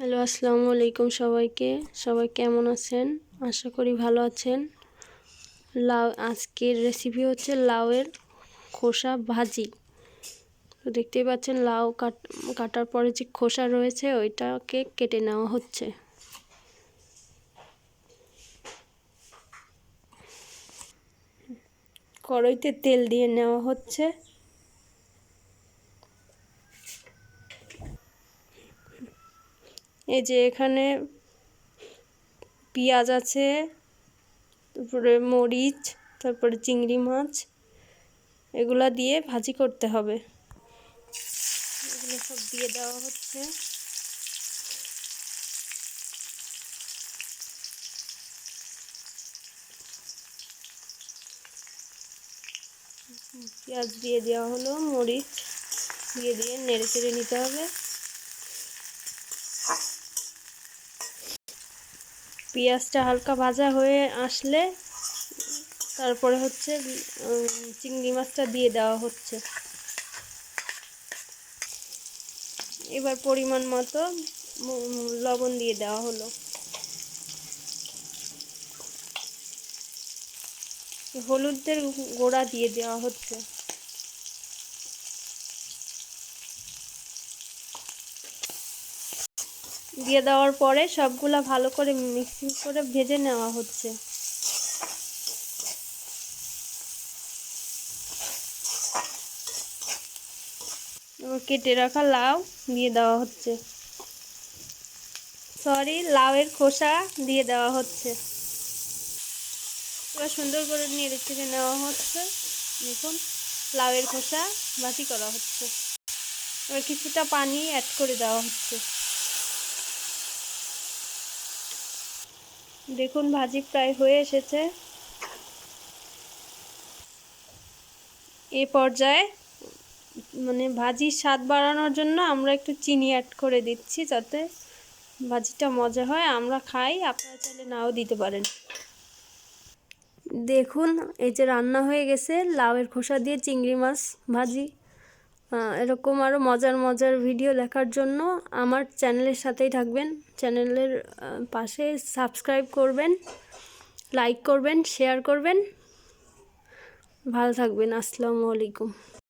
Hello, আসসালামু আলাইকুম সবাইকে। সবাই কেমন আছেন? আশা করি ভালো আছেন। লাউ, আজকের রেসিপি হচ্ছে লাউয়ের খোসা ভাজি। তো দেখতেই পাচ্ছেন লাউ কাট, কাটার পরে যে খোসা রয়েছে, ওইটাকে কেটে নেওয়া হচ্ছে। কড়াইতে তেল দিয়ে নেওয়া হচ্ছে। এই যে এখানে পেঁয়াজ আছে, তারপরে মরিচ, তারপরে চিংড়ি মাছ, এগুলা দিয়ে ভাজি করতে হবে। এগুলো সব দিয়ে দেওয়া হচ্ছে। পেঁয়াজ দিয়ে দেওয়া হলো, মরিচ দিয়ে দিয়ে নেড়ে চেড়ে নিতে হবে। পেঁয়াজটা হালকা ভাজা হয়ে আসলে তারপরে হচ্ছে চিংড়ি মাছটা দিয়ে দেওয়া হচ্ছে। এবার পরিমাণ মতো লবণ দিয়ে দেওয়া হলো। হলুদের গোড়া দিয়ে দেওয়া হচ্ছে। দিয়ে দেওয়ার পরে সবগুলা ভালো করে মিক্সিং করে ভেজে নেওয়া হচ্ছে। কেটে রাখা লাউ দিয়ে দেওয়া হচ্ছে। সরি লাউয়ের খোসা দিয়ে দেওয়া হচ্ছে। এবার সুন্দর করে নেড়ে চেড়ে নেওয়া হচ্ছে। দেখুন, লাউয়ের খোসা বাটি করা হচ্ছে। এবার কিছুটা পানি অ্যাড করে দেওয়া হচ্ছে। দেখুন ভাজি প্রায় হয়ে এসেছে। এ পর্যায়ে মানে ভাজির স্বাদ বাড়ানোর জন্য আমরা একটু চিনি অ্যাড করে দিচ্ছি যাতে ভাজিটা মজা হয়। আমরা খাই, আপনারা চাইলে নাও দিতে পারেন। দেখুন, এই যে রান্না হয়ে গেছে, লাউয়ের খোসা দিয়ে চিংড়ি মাছ ভাজি। এরকম আরও মজার মজার ভিডিও দেখার জন্য আমার চ্যানেলের সাথেই থাকবেন। চ্যানেলের পাশে সাবস্ক্রাইব করবেন লাইক করবেন শেয়ার করবেন। ভালো থাকবেন, আসসালামু আলাইকুম।